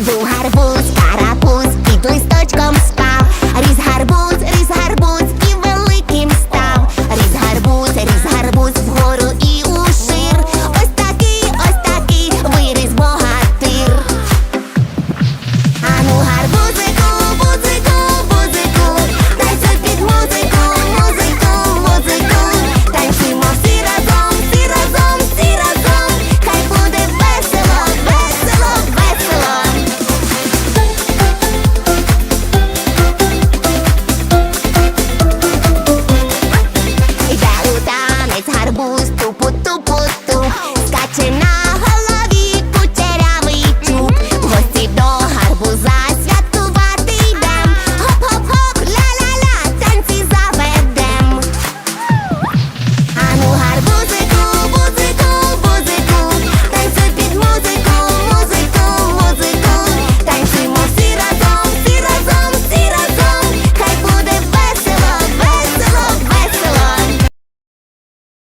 Був гарбуз, карапуз, під листочком.